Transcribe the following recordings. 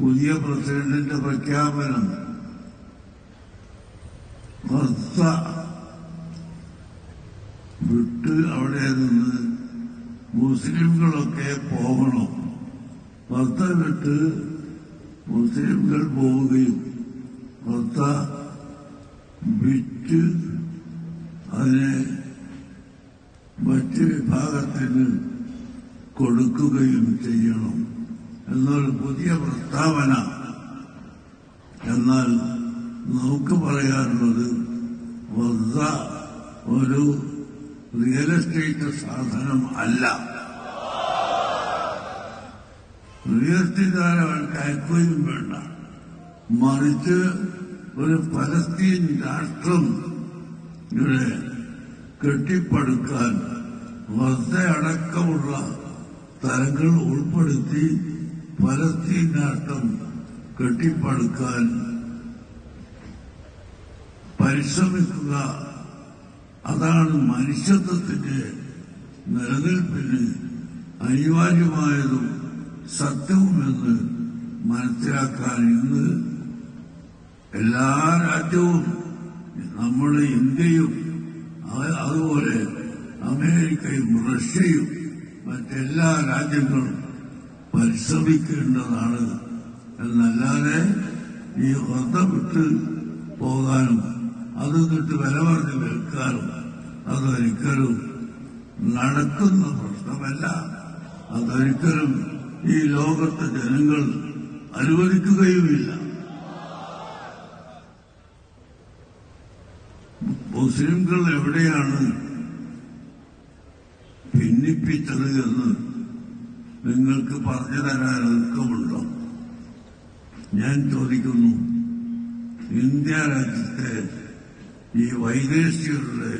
പുതിയ പ്രസിഡന്റിന്റെ പ്രഖ്യാപനം. ഭർത്ത വിട്ട് അവിടെ നിന്ന് മുസ്ലിംകളൊക്കെ പോകണം. ഭർത്ത വിട്ട് മുസ്ലിംകൾ പോവുകയും ഭർത്ത വിറ്റ് അതിനെ മറ്റ് വിഭാഗത്തിന് കൊടുക്കുകയും ചെയ്യണം. എന്നൊരു പുതിയ പ്രസ്താവന. എന്നാൽ നമുക്ക് പറയാനുള്ളത് വസ്ത ഒരു റിയൽ എസ്റ്റേറ്റ് സാധനം അല്ല. റിയൽ എസ്റ്റേറ്റുകാരവർക്ക് അയക്കുകയും വേണ്ട. മറിച്ച് ഒരു ഫലസ്തീൻ രാഷ്ട്രം ഇവിടെ കെട്ടിപ്പടുക്കാൻ അടക്കമുള്ള തലങ്ങൾ ഉൾപ്പെടുത്തി പലസ്തീൻ കെട്ടിപ്പടുക്കാൻ പരിശ്രമിക്കുക. അതാണ് മനുഷ്യത്വത്തിന്റെ നിലനിൽപ്പിന് അനിവാര്യമായതും സത്യവുമെന്ന് മനസ്സിലാക്കാൻ ഇന്ന് എല്ലാ രാജ്യവും നമ്മുടെ ഇന്ത്യയും അത് അതുപോലെ അമേരിക്കയും റഷ്യയും മറ്റെല്ലാ രാജ്യങ്ങളും പരിശ്രമിക്കേണ്ടതാണ്. എന്നല്ലാതെ ഈ വ്രതം വിട്ട് പോകാനും അത് തൊട്ട് വില പറഞ്ഞ് വിൽക്കാനും അതൊരിക്കലും നടക്കുന്ന പ്രശ്നമല്ല. അതൊരിക്കലും ഈ ലോകത്തെ ജനങ്ങൾ അനുവദിക്കുകയുമില്ല. മുസ്ലിംകൾ എവിടെയാണ് ഭിന്നിപ്പിച്ചത് എന്ന് നിങ്ങൾക്ക് പറഞ്ഞു തരാൻ ഒരുക്കമുണ്ടോ ഞാൻ ചോദിക്കുന്നു ഇന്ത്യ രാജ്യത്തെ ഈ വൈദേശികളുടെ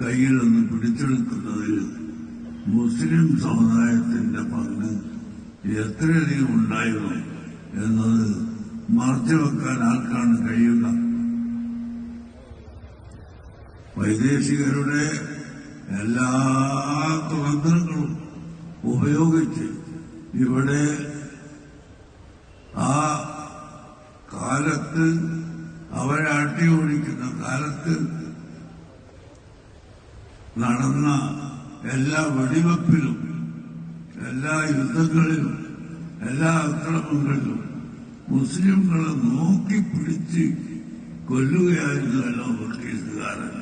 കയ്യിൽ നിന്ന് പിടിച്ചെടുക്കുന്നതിൽ മുസ്ലിം സമുദായത്തിന്റെ പങ്ക് എത്രയധികം ഉണ്ടായിരുന്നു എന്നത് മറച്ചുവെക്കാൻ ആർക്കാണ് കഴിയുക? വൈദേശികരുടെ എല്ലാ തന്ത്രങ്ങളും ഉപയോഗിച്ച് ഇവിടെ ആ കാലത്ത് അവരെ അട്ടിയോടിക്കുന്ന കാലത്ത് നടന്ന എല്ലാ വെടിവെപ്പിലും എല്ലാ യുദ്ധങ്ങളിലും എല്ലാ അക്രമങ്ങളിലും മുസ്ലിംകളെ നോക്കി പിടിച്ച് എല്ലാം ബ്രിട്ടീഷുകാരൻ